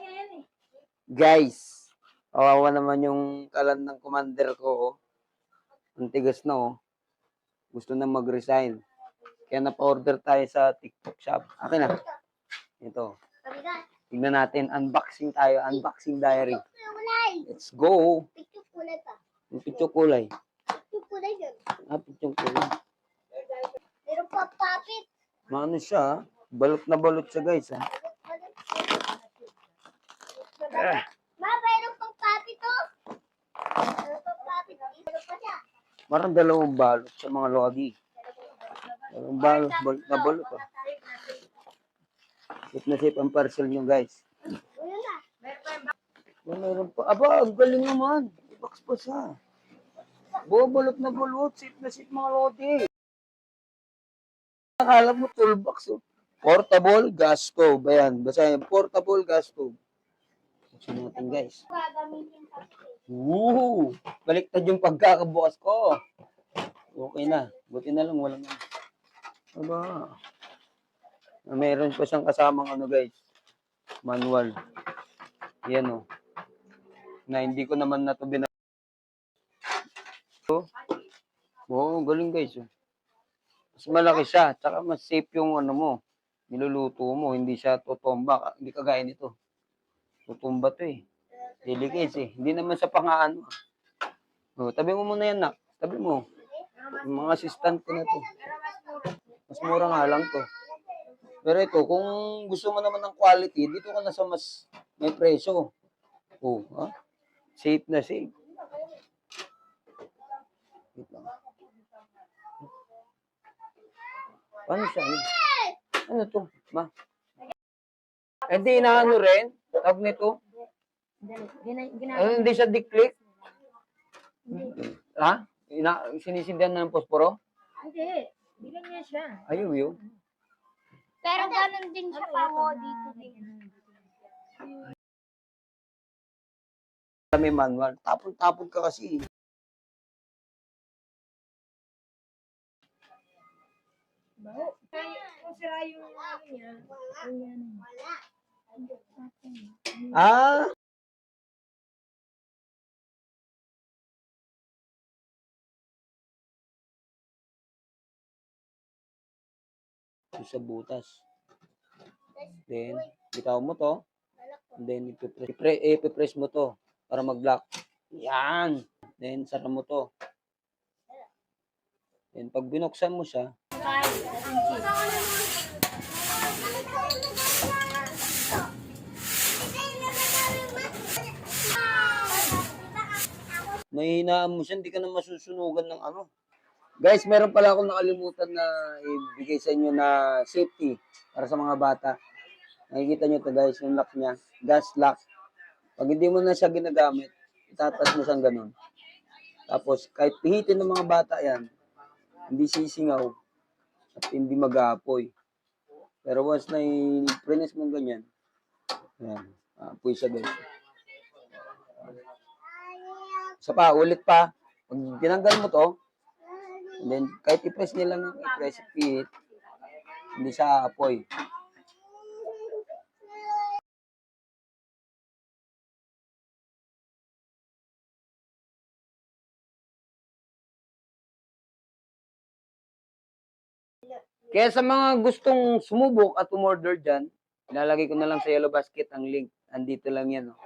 lang yan eh. Guys, kawawa naman yung kalan ng commander ko. Oh. Ang tigas na oh. Gusto na mag-resign. Kaya napa-order tayo sa TikTok shop. Akin na. Ito. Tignan natin. Unboxing tayo. Unboxing diary. Let's go. Picture kulay pa. Yung picture kulay. Picture kulay yun. Ah, picture kulay. Meron pa papit. Maano siya? ah. Balot na balot siya guys. ah. Ah. Ma, meron pang papit to. Meron pang papit. Meron pa siya. Parang dalawang balot sa mga lodi. Dalawang balot, balot na balot. Ah. Safe na safe ang parcel nyo guys. Oh, meron pa. Aba, ang galing naman. I-box pa siya. Buo, balot na balot. Safe na safe mga lodi. Akala mo toolbox. Oh. Portable gas stove. Ayan, basahin. Portable gas stove. Buksan natin guys. Woo! Baliktad yung pagkakabukas ko. Okay na. Buti na lang walang Aba. Ah, Meron pa siyang kasamang ano guys. Manual. Yan oh. Na hindi ko naman na to bina... Oh. Oo, galing guys. Oh. Mas malaki siya. Tsaka mas safe yung ano mo. Niluluto mo. Hindi siya tutumba. Hindi kagaya nito. Tutumba to eh. Delicate eh. Hindi naman sa pangaano. Oh, tabi mo muna yan, nak. Tabi mo. Yung mga assistant ko na to. Mas mura nga lang to. Pero ito, kung gusto mo naman ng quality, dito ka na sa mas may presyo. Oh, ha? Safe na safe. Wait lang. Siya? Ano, to? Ma? Hindi na ano rin? Tawag nito? Ano, hindi siya di-click? Ha? Ina, sinisindihan na ng posporo? hindi. Bilang niya siya. Ayaw yun. Pero ganun din siya pa mo dito din. Kami manual. Tapon-tapon ka kasi. Baho. Kung sira yung ano niya, yung yan. Ah! Sa butas. Then, bitaw mo to. And then, ipipress, ipre, ipipress mo to para mag-lock. Yan! Then, sara mo to. Then, pag binuksan mo siya, mahinaan mo siya, hindi ka na masusunugan ng ano. Guys, meron pala akong nakalimutan na ibigay sa inyo na safety para sa mga bata. Nakikita nyo to guys, yung lock niya. Gas lock. Pag hindi mo na siya ginagamit, itatas mo siyang ganun. Tapos, kahit pihitin ng mga bata yan, hindi sisingaw at hindi mag-aapoy. Pero once na i-press mo ganyan, yan, aapoy siya guys. Isa pa, ulit pa. Pag tinanggal mo to, and then kahit i-press nila ng i-press it, hindi siya aapoy. Kaya sa mga gustong sumubok at umorder dyan, ilalagay ko na lang sa yellow basket ang link. Andito lang yan. Oh.